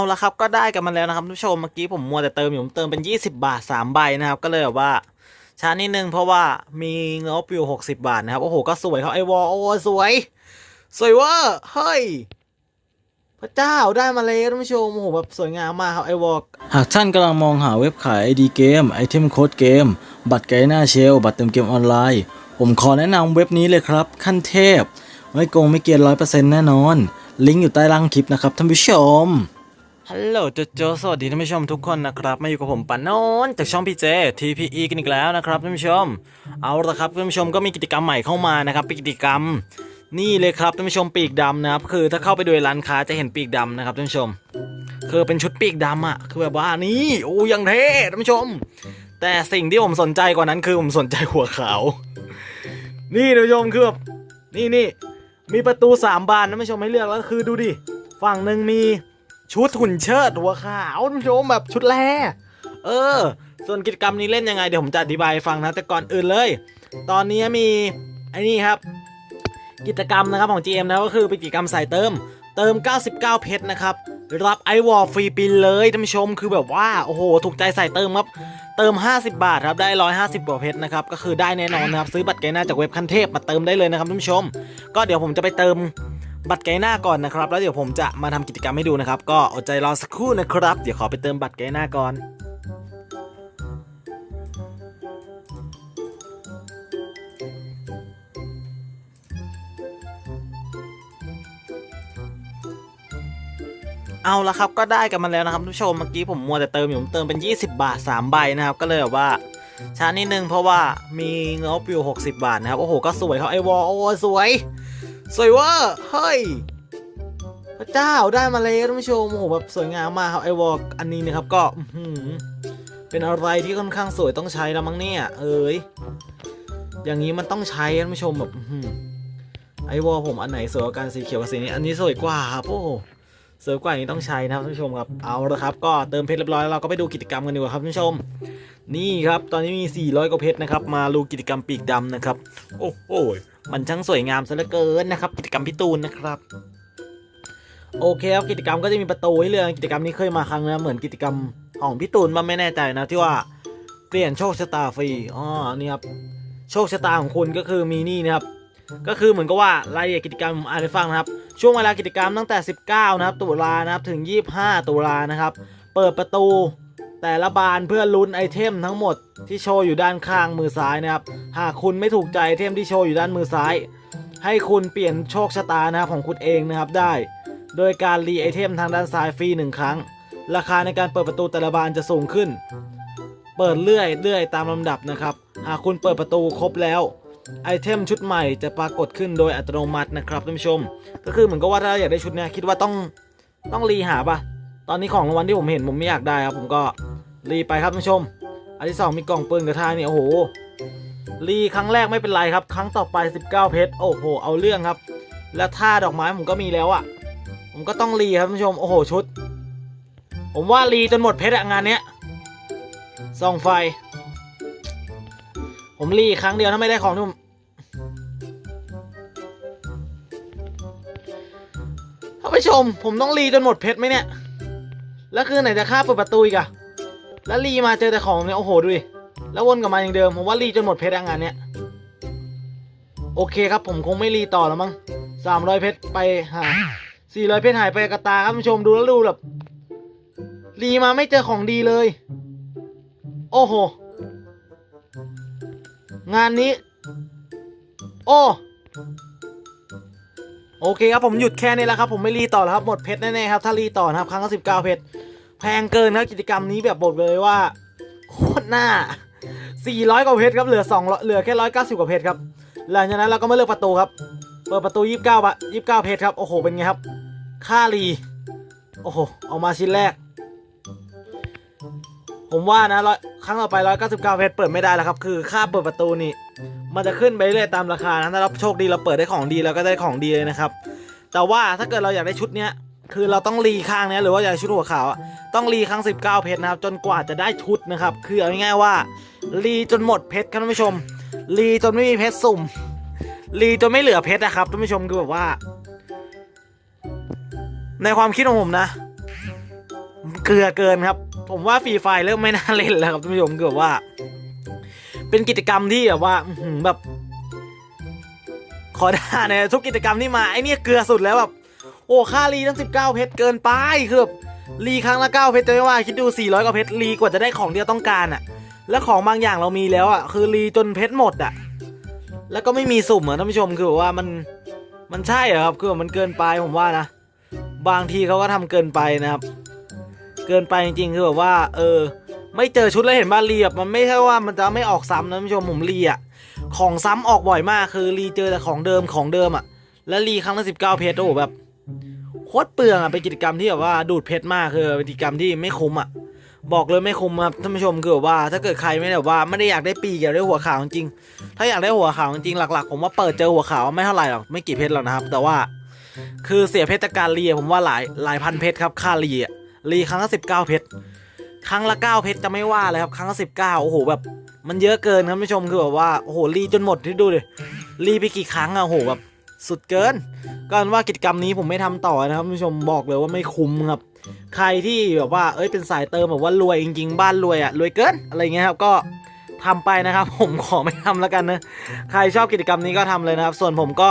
เอาละครับก็ได้กันมาแล้วนะครับทุกผู้ชมเมื่อกี้ผมมัวแต่เติมอยู่ผมเติมเป็น 20 บาท 3 ใบนะครับ ก็เลยแบบว่าช้านิดนึงเพราะว่ามีเงบอยู่60 บาทนะครับ โอ้โห ก็สวยครับไอวอลโอ้สวย สวยเว่าเฮ้ยพระเจ้าได้มาเลยท่านผู้ชมโอ้โหแบบสวยงามมากครับไอวอลหากท่านกำลังมองหาเว็บขาย ID เกมไอเทมโค้ดเกม บัตรไกด์หน้าเชล บัตรเติมเกมออนไลน์ ผมขอแนะนำเว็บนี้เลยครับ ขั้นเทพ ไม่โกงไม่เกียนร้อยเปอร์เซ็นต์แน่นอน ลิงก์อยู่ใต้ล่างคลิปนะครับท่านผู้ชม ฮัลโหลโจโจสวัสดีท่านผู้ชมทุกคนนะครับมาอยู่กับผมปานนท์จากช่องพีเจ TPE กันอีกแล้วนะครับท่านผู้ชม เอาละครับท่านผู้ชมก็มีกิจกรรมใหม่เข้ามานะครับเป็นกิจกรรม นี่เลยครับท่านผู้ชมปีกดำนะครับคือถ้าเข้าไปดูในร้านค้าจะเห็นปีกดำนะครับท่านผู้ชม คือเป็นชุดปีกดำอะคือแบบว่านี่โอ้ยังเท่ท่านผู้ชม แต่สิ่งที่ผมสนใจกว่านั้นคือผมสนใจหัวขาว นี่ท่านผู้ชมคือแบบนี่นี่มีประตูสามบานท่านผู้ชมให้เลือกแล้วคือดูดิฝั่งหนึ่งมี ชุดหุ่นเชิดหัวขาวท่านผู้ชมแบบชุดแรเออ ส่วนกิจกรรมนี้เล่นยังไงเดี๋ยวผมจะอธิบายฟังนะแต่ก่อนอื่นเลย ตอนนี้มีไอ้นี่ครับ กิจกรรมนะครับของ GM นะก็คือเป็นกิจกรรมใส่เติม เติม 99 เพชรนะครับรับไอวอลฟรีไปเลยท่านผู้ชมคือแบบว่าโอ้โหถูกใจใส่เติมครับ เติม 50 บาทครับได้ 150กว่าเพชรนะครับก็คือได้แน่นอนนะครับซื้อบัตรไกน้าจากเว็บคันเทพมาเติมได้เลยนะครับท่านผู้ชม ก็เดี๋ยวผมจะไปเติม บัตรไกด์หน้าก่อนนะครับ แล้วเดี๋ยวผมจะมาทำกิจกรรมให้ดูนะครับ ก็อดใจรอสักครู่นะครับ เดี๋ยวขอไปเติมบัตรไกด์หน้าก่อนเอาละครับก็ได้กันมาแล้วนะครับทุกผู้ชมเมื่อกี้ผมมัวแต่เติมอยู่ผมเติมเป็น 20 บาท 3 ใบนะครับ ก็เลยแบบว่าช้านิดนึงเพราะว่ามีเงบอยู่60 บาทนะครับ โอ้โห ก็สวยครับไอวอลโอ้สวย สวยว่าเฮ้ยพระเจ้าได้มาเลยท่านผู้ชมโอ้โหแบบสวยงามมากครับไอวอลอันนี้นะครับก็อืเป็นอะไรที่ค่อนข้างสวยต้องใช้แล้วมั้งเนี่ยเอ้ยอย่างนี้มันต้องใช้ท่านผู้ชมแบบไอวอลผมอันไหนสวยกว่ากันสีเขียวกับสีนี้อันนี้สวยกว่าครับโอ้ เซิร์ฟกว่านี้ต้องใช้นะครับท่านผู้ชมครับเอาละครับ ก็เติมเพชรเรียบร้อยแล้วเราก็ไปดูกิจกรรมกันดีกว่าครับท่านผู้ชม นี่ครับตอนนี้มี 400กว่าเพชรนะครับมาดูกิจกรรมปีกดำนะครับ โอ้โหมันช่างสวยงามซะเหลือเกินนะครับกิจกรรมพี่ตูนนะครับโอเคครับกิจกรรมก็จะมีประตูให้เลือกกิจกรรมนี้เคยมาครั้งนะเหมือนกิจกรรมของพี่ตูนมาไม่แน่ใจนะที่ว่าเปลี่ยนโชคชะตาฟรีอ๋อนี่ครับโชคชะตาของคุณก็คือมีนี่นะครับก็คือเหมือนกับว่ารายละเอียดกิจกรรมอ่านให้ฟังนะครับ ช่วงเวลากิจกรรมตั้งแต่ 19 นะครับ ตุลานะครับถึง 25 ตุลานะครับ เปิดประตูแต่ละบานเพื่อลุ้นไอเทมทั้งหมดที่โชว์อยู่ด้านข้างมือซ้ายนะครับ หากคุณไม่ถูกใจไอเทมที่โชว์อยู่ด้านมือซ้าย ให้คุณเปลี่ยนโชคชะตานะครับของคุณเองนะครับได้ โดยการรีไอเทมทางด้านซ้ายฟรีหนึ่งครั้ง ราคาในการเปิดประตูแต่ละบานจะสูงขึ้น เปิดเรื่อยเรื่อยตามลำดับนะครับ หากคุณเปิดประตูครบแล้ว ไอเทมชุดใหม่จะปรากฏขึ้นโดยอัตโนมัตินะครับท่านผู้ชม ก็คือเหมือนกับว่าถ้าอยากได้ชุดเนี้ยคิดว่าต้องต้องรีหาปะตอนนี้ของรางวัลที่ผมเห็นผมไม่อยากได้ครับผมก็รีไปครับท่านผู้ชม อันที่สองมีกล่องปืนกระทานี่โอ้โหรีครั้งแรกไม่เป็นไรครับ ครั้งต่อไป 19 เพชรโอ้โห เอาเรื่องครับ และท่าดอกไม้ผมก็มีแล้วอะ่ะ ผมก็ต้องรีครับท่านผู้ชมโอ้โหชุด ผมว่ารีจนหมดเพชรอะงานเนี้ยส่องไฟ ผมรีครั้งเดียวถ้าไม่ได้ของที่ผมานผู้ชม ผมต้องรีจนหมดเพชรไหมเนี่ย แล้วคือไหนจะค่าเปิดประตูอีกอะแล้วรีมาเจอแต่ของเนี่ยโอ้โหดูดิ แล้ววนกลับมาอย่างเดิม ผมว่ารีจนหมดเพชรงานเนี้ย โอเคครับผมคงไม่รีต่อแล้วมั้งสามร้อยเพชรไปหาสี่ร้อยเพชรหายไปกับตาครับผู้ชมดูแล้วดูแบบรีมาไม่เจอของดีเลย โอ้โห งานนี้ โอ้ โอเคครับผมหยุดแค่นี้แล้วครับผมไม่รีต่อแล้วครับหมดเพชรแน่ๆครับ ถ้ารีต่อนะครับครั้งละสิบเก้าเพชรแพงเกินครับกิจกรรมนี้แบบบอกเลยว่าโคตรหน้าสี่ร้อยกว่าเพชรครับเหลือสองเหลือแค่ร้อยเก้าสิบกว่าเพชรครับหลังจากนั้นเราก็มาเลือกประตูครับเปิดประตูยี่สิบเก้าอะยี่สิบเก้าเพชรครับโอ้โหเป็นไงครับค่ารีโอ้โหออกมาชิ้นแรก ผมว่านะร้อยครั้งต่อไป199เพชรเปิดไม่ได้แล้วครับ คือค่าเปิดประตูนี่ มันจะขึ้นไปเรื่อยตามราคานะถ้าเราโชคดีเราเปิดได้ของดีเราก็ได้ของดีเลยนะครับ แต่ว่าถ้าเกิดเราอยากได้ชุดเนี้ยคือเราต้องรีข้างเนี้ยหรือว่าอยากได้ชุดหัวขาวอะต้องรีครั้ง19 เพชรนะครับ จนกว่าจะได้ชุดนะครับ คือเอาง่ายๆว่ารีจนหมดเพชรครับท่านผู้ชมรีจนไม่มีเพชรสุ่มรีจนไม่เหลือเพชรนะครับท่านผู้ชมคือแบบว่า ในความคิดของผมนะ เกลือเกินครับ ผมว่าฟรีไฟเริ่มไม่น่าเล่นแล้วครับท่านผู้ชมคือแบบว่า เป็นกิจกรรมที่แบบว่าแบบ ขอด่าในทุกกิจกรรมที่มาไอเนี่ยเกลือสุดแล้วแบบโอ้ค่ารีตั้ง 19 เพชรเกินไปคือรีครั้งละ 9 เพชรจะไม่ว่าคิดดู 400 กว่าเพชรรีกว่าจะได้ของที่เราต้องการอะแล้วของบางอย่างเรามีแล้วอะคือรีจนเพชรหมดอะแล้วก็ไม่มีสุ่มอะท่านผู้ชมคือแบบว่ามันมันใช่เหรอครับคือมันเกินไปผมว่านะ บางทีเขาก็ทำเกินไปนะครับ เกินไปจริงๆคือแบบว่า เออ ไม่เจอชุดแล้วเห็นบ้านรีแบบมันไม่ใช่ว่ามันจะไม่ออกซ้ำนะท่านผู้ชมผมรีอะของซ้ำออกบ่อยมากคือรีเจอแต่ของเดิมของเดิมอะแล้วรีครั้งละสิบเก้าเพชรโอ้โหแบบโคตรเปลืองอะเป็นกิจกรรมที่แบบว่าดูดเพชรมากคือเป็นกิจกรรมที่ไม่คุ้มอะบอกเลยไม่คุ้มครับท่านผู้ชมคือแบบว่า ถ้าเกิดใครไม่แบบว่าไม่ได้อยากได้ปีกอยากได้หัวขาวจริงถ้าอยากได้หัวขาวจริงหลักๆ ผมว่าเปิดเจอหัวขาวไม่เท่าไหร่หรอกไม่กี่เพชรหรอกนะครับ แต่ว่า คือเสียเพชรจากการเรีอะผมว่าหลายหลายพันเพชรครับค่าเรีอะ รีครั้งละสิบเก้าเพชรครั้งละเก้าเพชรจะไม่ว่าเลยครับ ครั้งละสิบเก้าโอ้โหแบบมันเยอะเกินครับท่านผู้ชมคือแบบว่าโอ้โหรีจนหมดที่ดูดิรีไปกี่ครั้งอะโอ้โหแบบสุดเกินก็อันว่ากิจกรรมนี้ผมไม่ทำต่อนะครับท่านผู้ชมบอกเลยว่าไม่คุ้มครับ ใครที่แบบว่าเอ้ยเป็นสายเติมแบบว่ารวยจริง ๆ บ้านรวยอะรวยเกินอะไรเงี้ยครับก็ทำไปนะครับ ผมขอไม่ทำแล้วกันนะใครชอบกิจกรรมนี้ก็ทำเลยนะครับ ส่วนผมก็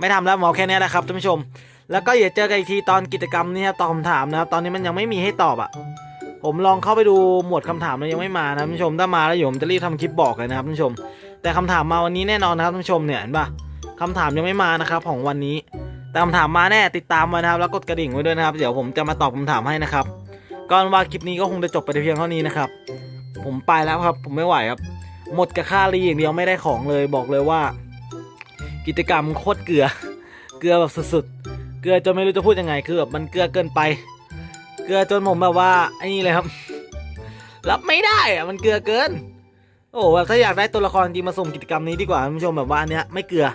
ไม่ทำแล้วหมอแค่นี้นะครับท่านผู้ชม แล้วก็อย่าเจอกันอีกทีตอนกิจกรรมนี้ครับตอบคำถามนะครับ ตอนนี้มันยังไม่มีให้ตอบอะ่ะ ผมลองเข้าไปดูหมวดคำถามแล้วยังไม่มานะท่านผู้ชม ถ้ามาแล้วผมจะรีบทำคลิปบอกเลยนะครับท่านผู้ชม แต่คำถามมาวันนี้แน่นอนนะครับท่านผู้ชมเนี่ยเห็นปะคำถามยังไม่มานะครับของวันนี้ แต่คำถามมาแน่ติดตามไว้นะครับ แล้วกดกระดิ่งไว้ด้วยนะครับ เดี๋ยวผมจะมาตอบคำถามให้นะครับก่อนว่าคลิปนี้ก็คงจะจบไปเพียงเท่านี้นะครับ ผมไปแล้วครับ ผมไม่ไหวครับ หมดกับค่ารีอย่างเดียวไม่ได้ของเลยบอกเลยว่า กิจกรรมโคตรเกลือ เกลือแบบสุดๆ เกลือจนไม่รู้จะพูดยังไงคือแบบมันเกลือเกินไป เกลือจนผมแบบว่าไอ้นี่เลยครับ รับไม่ได้อะมันเกลือเกิน โอ้แบบถ้าอยากได้ตัวละครจริงมาส่งกิจกรรมนี้ดีกว่าท่านผู้ชมแบบว่าอันเนี้ยไม่เกลือ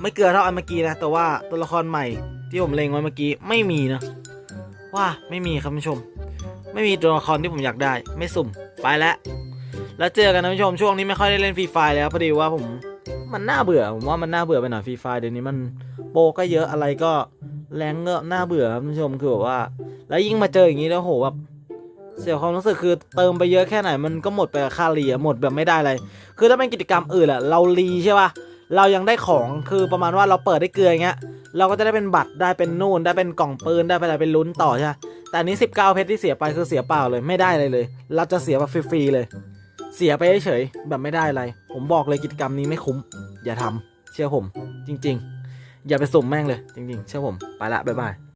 ไม่เกลือเท่าอันเมื่อกี้นะแต่ว่าตัวละครใหม่ที่ผมเล็งไว้เมื่อกี้ไม่มีนะว่าไม่มีครับท่านผู้ชม ไม่มีตัวละครที่ผมอยากได้ ไม่สุ่มไปแล้วแล้วเจอกันนะท่านผู้ชมช่วงนี้ไม่ค่อยได้เล่นฟรีไฟแล้วพอดีว่าผมมันน่าเบื่อผมว่ามันน่าเบื่อไปหน่อยฟรีไฟเดี๋ยวนี้มันโปก็เยอะอะไรก็ แรงเงอะน่าเบื่อครับท่านผู้ชมคือแบบว่า แล้วยิ่งมาเจออย่างนี้แล้วโหแบบเสียความรู้สึกคือเติมไปเยอะแค่ไหนมันก็หมดไปกับค่ารีอะหมดแบบไม่ได้เลยคือถ้าเป็นกิจกรรมอื่นอะเรารีใช่ป่ะเรายังได้ของคือประมาณว่าเราเปิดได้เกลืออย่างเงี้ยเราก็จะได้เป็นบัตรได้เป็นนู่นได้เป็นกล่องปืนได้เป็นอะไรเป็นลุ้นต่อใช่แต่อันนี้ 19 เพชรที่เสียไปคือเสียเปล่าเลยไม่ได้อะไรเลย เราจะเสียแบบฟรีๆเลย เสียไปเฉยๆแบบไม่ได้อะไร ผมบอกเลยกิจกรรมนี้ไม่คุ้ม อย่าทำเชื่อผม จริง ๆ อย่าไปสุ่มแม่งเลยจริงๆเชื่อผมไปละบ๊ายบาย